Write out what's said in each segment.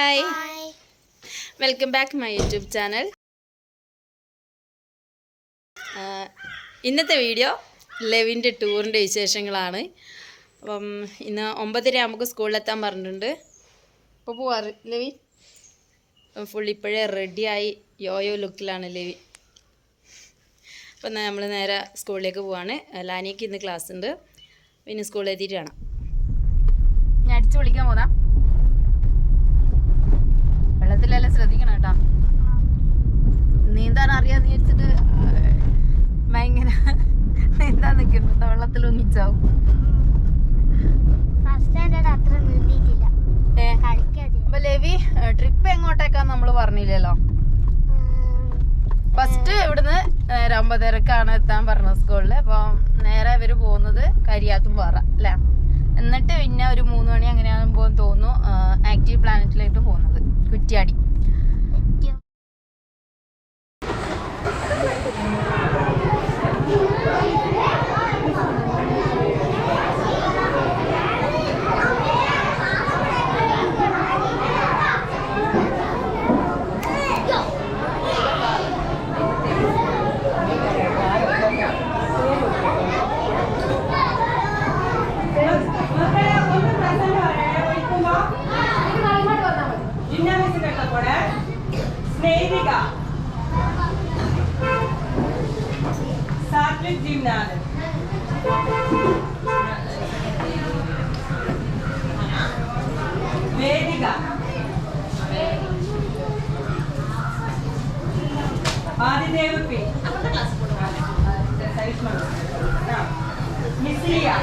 Hi welcome back my YouTube channel ഇന്നത്തെ video ലെവിന്റെ ടൂറിന്റെ വിശേഷങ്ങളാണ്. അപ്പം ഇന്ന് ഒമ്പതര നമുക്ക് സ്കൂളിലെത്താൻ പറഞ്ഞിട്ടുണ്ട്. അപ്പോൾ പോവാറ് ലെവി? ഫുൾ ഇപ്പോഴേ റെഡിയായി യോയോ ലുക്കിലാണ് ലെവി. അപ്പം നമ്മൾ നേരെ സ്കൂളിലേക്ക് പോവാണ്. ലാനിക്ക് ഇന്ന് ക്ലാസ് ഉണ്ട്. പിന്നെ സ്കൂളിൽ എത്തിയിട്ട് കാണാം. ഞാൻ അടിച്ചു വിളിക്കാൻ പോന്നാ? വെള്ളത്തിലെല്ലാം ശ്രദ്ധിക്കണം കേട്ടോ നീന്താൻ അറിയാന്ന് ചോദിച്ചിട്ട് ഭയങ്കര നീന്താൻ നിൽക്കുന്നു വെള്ളത്തിൽ ഒന്നിച്ചാവും ലവി ട്രിപ്പ് എങ്ങോട്ടേക്കാ നമ്മൾ പറഞ്ഞില്ലല്ലോ? ഫസ്റ്റ് ഇവിടുന്ന് നേരെ ഒമ്പതരക്കാണ് എത്താൻ പറഞ്ഞത് സ്കൂളിൽ അപ്പോൾ നേരെ ഇവർ പോകുന്നത് കരിയാത്തും പാറ അല്ലേ? എന്നിട്ട് പിന്നെ ഒരു മൂന്ന് മണി അങ്ങനെയാകുമ്പോൾ തോന്നുന്നു ആക്റ്റീവ് പ്ലാനറ്റിലേക്ക് പോകുന്നത്. കുറ്റിയാടി. శ్రీగా. సాత్విక్ జిమ్నాలు వేదిక. ఆదిదేవి మిస్రియా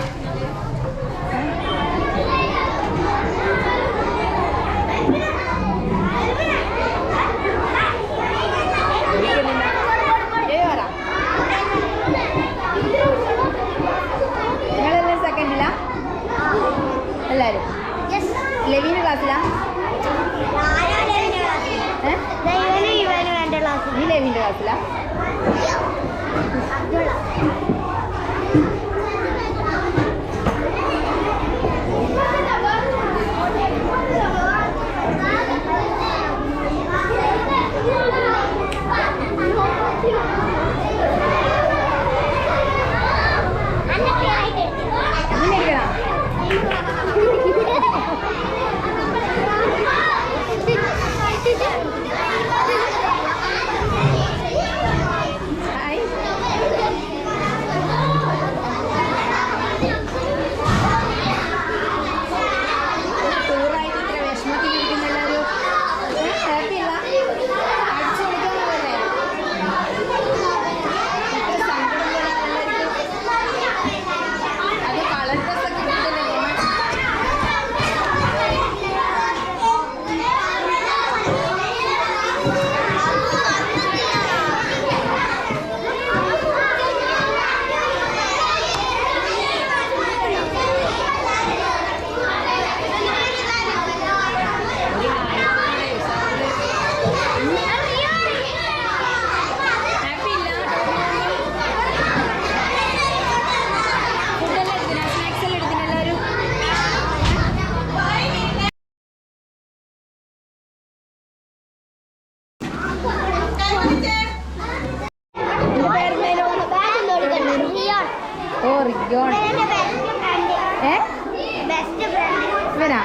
ഇവനാ?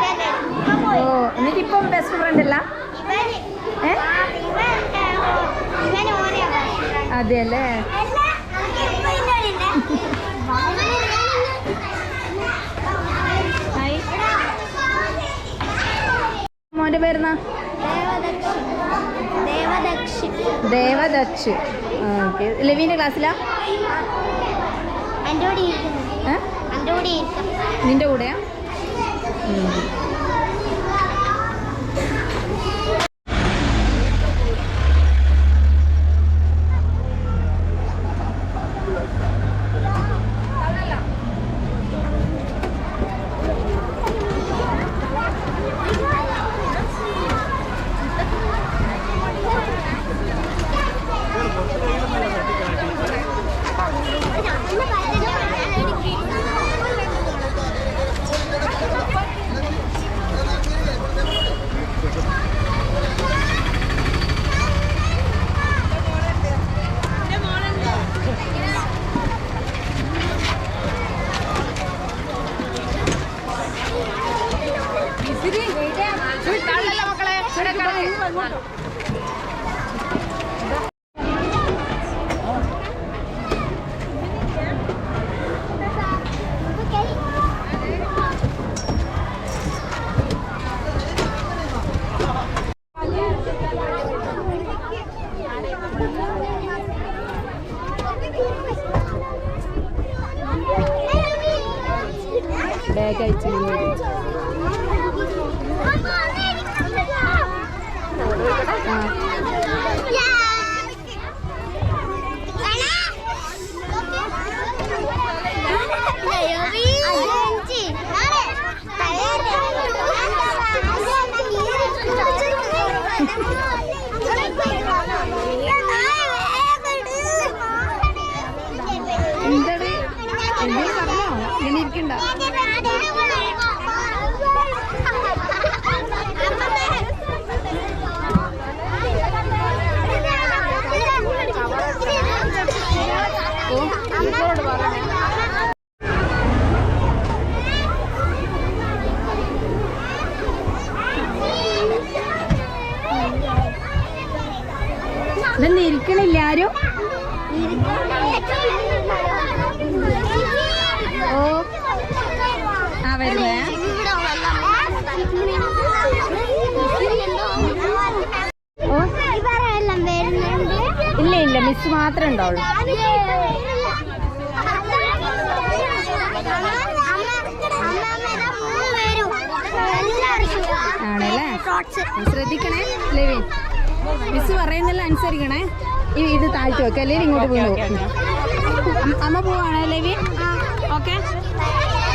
ഓ എന്നിട്ട് ഇപ്പം ബെസ്റ്റ് ഫ്രണ്ട് അല്ല. അതെ അല്ലേ മോന്റെ പേരെന്നാ? ദേവദക്ഷി ഓക്കെ. ലെവീന്റെ ക്ലാസ്സിലാ നിന്റെ കൂടെയാ? 嗯。ആ വരുന്നേ ഇല്ല ഇല്ല മിസ് മാത്രമേ ഉണ്ടാവുള്ളൂ. ആണല്ലേ? ശ്രദ്ധിക്കണേ ലെവിൻ. മിസ് പറയുന്നില്ല അനുസരിക്കണേ. ഇത് താഴ്ത്തി വെക്കാം. അല്ലെങ്കിൽ ഇങ്ങോട്ട് വീണു. അമ്മ പോവാണേ Levin? Okay?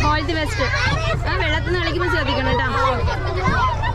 All the best ആ വെള്ളത്തിൽ നിന്ന് കളിക്കുമ്പോൾ ശ്രദ്ധിക്കണം കേട്ടോ.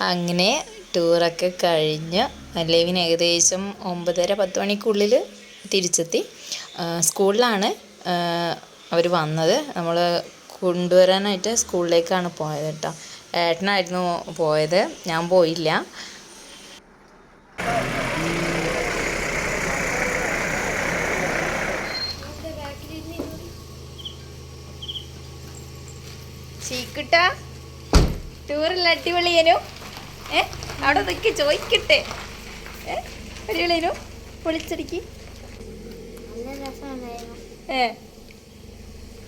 അങ്ങനെ ടൂറൊക്കെ കഴിഞ്ഞ് ലെവിന് ഏകദേശം ഒമ്പതര പത്ത് മണിക്കുള്ളിൽ തിരിച്ചെത്തി. സ്കൂളിലാണ് അവർ വന്നത്. നമ്മൾ കൊണ്ടുവരാനായിട്ട് സ്കൂളിലേക്കാണ് പോയത് കേട്ടോ. ഏട്ടനായിരുന്നു പോയത്. ഞാൻ പോയില്ല. ചീക്കുട്ട ടൂറിൽ അടിപൊളിയനു ഏ? അവിടെ നിൽക്കി ചോദിക്കട്ടെ. ഏ? അടിപൊളിയേനു പൊളിച്ചടിക്ക്. ഏ?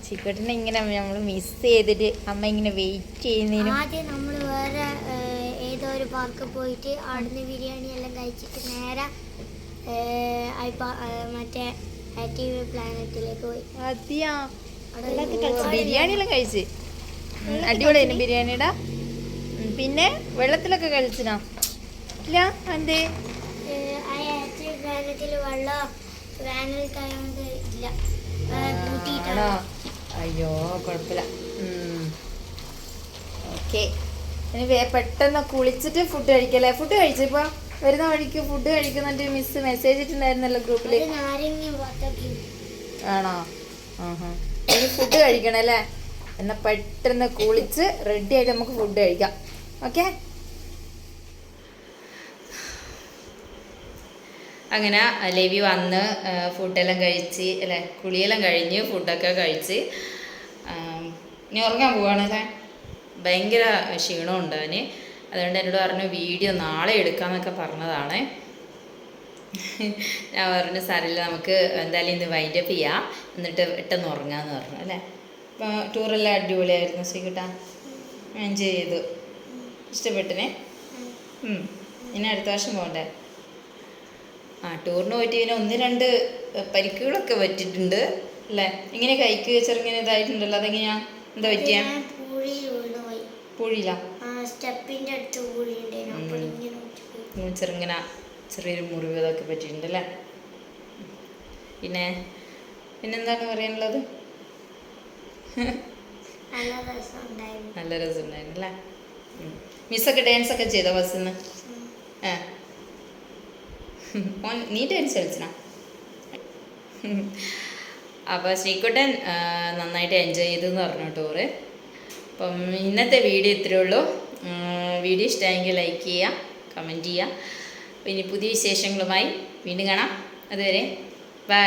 ചിക്കട്ടിനെ ഇങ്ങനെ നമ്മൾ മിസ് ചെയ്തിട്ട് അമ്മ ഇങ്ങനെ വെയിറ്റ് ചെയ്യുന്നതിന് ആദ്യം നമ്മൾ വേറെ ഏതോ ഒരു പാർക്ക് പോയിട്ട് അവിടുന്ന് ബിരിയാണി എല്ലാം കഴിച്ചിട്ട് നേരെ മറ്റേ ടി വി പ്ലാനറ്റിലേക്ക് പോയി. അതെയാ ബിരിയാണി എല്ലാം കഴിച്ച്. അടിപൊളിയായിരുന്നു ബിരിയാണിയുടെ. പിന്നെ വെള്ളത്തിലൊക്കെ കഴിച്ചിനാ? ഇല്ല എന്തേ അയ്യോ കുഴപ്പമില്ല ഓക്കെ. ഇനി പെട്ടെന്ന് കുളിച്ചിട്ട് ഫുഡ് കഴിക്കല്ലേ? ഫുഡ് കഴിച്ചപ്പോ വരുന്ന വഴിക്ക് ഫുഡ് കഴിക്കുന്നുണ്ട്. മിസ് മെസ്സേജ് ഇട്ടുണ്ടായിരുന്നല്ലോ ഗ്രൂപ്പിൽ ആണോ? ആഹാ. ഇനി ഫുഡ് കഴിക്കണല്ലേ? എന്നാ പെട്ടെന്ന് കുളിച്ച് റെഡി ആയിട്ട് നമുക്ക് ഫുഡ് കഴിക്കാം. ഓക്കെ അങ്ങനെ ലേവി വന്ന് ഫുഡെല്ലാം കഴിച്ച് അല്ലേ കുളിയെല്ലാം കഴിഞ്ഞ് ഫുഡൊക്കെ കഴിച്ച് ഇനി ഉറങ്ങാൻ പോവാണല്ലേ ഭയങ്കര ക്ഷീണമുണ്ട് അവന്. അതുകൊണ്ട് എന്നോട് പറഞ്ഞു വീഡിയോ നാളെ എടുക്കാമെന്നൊക്കെ പറഞ്ഞതാണ്. ഞാൻ പറഞ്ഞു സാറില്ല നമുക്ക് എന്തായാലും ഇന്ന് വൈൻഡപ്പ് ചെയ്യാം. എന്നിട്ട് പെട്ടെന്ന് ഉറങ്ങാമെന്ന് പറഞ്ഞു അല്ലേ? ഇപ്പോൾ ടൂറെല്ലാം അടിപൊളിയായിരുന്നു ശ്രീകുട്ട. എൻജോയ് ചെയ്തു. ഇഷ്ടപ്പെട്ടിനെ. ഇനി അടുത്ത വർഷം പോകണ്ടേ ആ ടൂറിന് പോയിട്ട് ഇങ്ങനെ ഒന്ന് രണ്ട് പരിക്കുകളൊക്കെ പറ്റിയിട്ടുണ്ട് അല്ലേ? ഇങ്ങനെ കൈക്ക് ചെറുങ്ങനെ ഇതായിട്ടുണ്ടല്ലോ അതെങ്ങനെയാ? എന്താ പറ്റിയ? പൂഴിയില്ല ആ സ്റ്റെപ്പിന്റെ അടുത്ത്. ചെറുങ്ങനെ ചെറിയൊരു മുറിവ് ഇതൊക്കെ പറ്റിയിട്ടുണ്ട് അല്ലേ? പിന്നെ പിന്നെന്താണ് പറയാനുള്ളത്? നല്ല രസമുണ്ടായിരുന്നു അല്ലേ. മിസ്സൊക്കെ ഡാൻസ് ഒക്കെ ചെയ്തോ ബസ്സിൽ നിന്ന് ഓൻ നീ ഡാൻസ് കളിച്ചാ അപ്പോൾ ശ്രീക്കുട്ടൻ ആ, നന്നായിട്ട് എൻജോയ് ചെയ്തു എന്ന് പറഞ്ഞു ടൂറ് അപ്പം ഇന്നത്തെ വീഡിയോ ഇത്രയേ ഉള്ളൂ. വീഡിയോ ഇഷ്ടമായെങ്കിൽ ലൈക്ക് ചെയ്യുക കമന്റ് ചെയ്യുക. പിന്നെ പുതിയ വിശേഷങ്ങളുമായി വീണ്ടും കാണാം. അതുവരെ ബൈ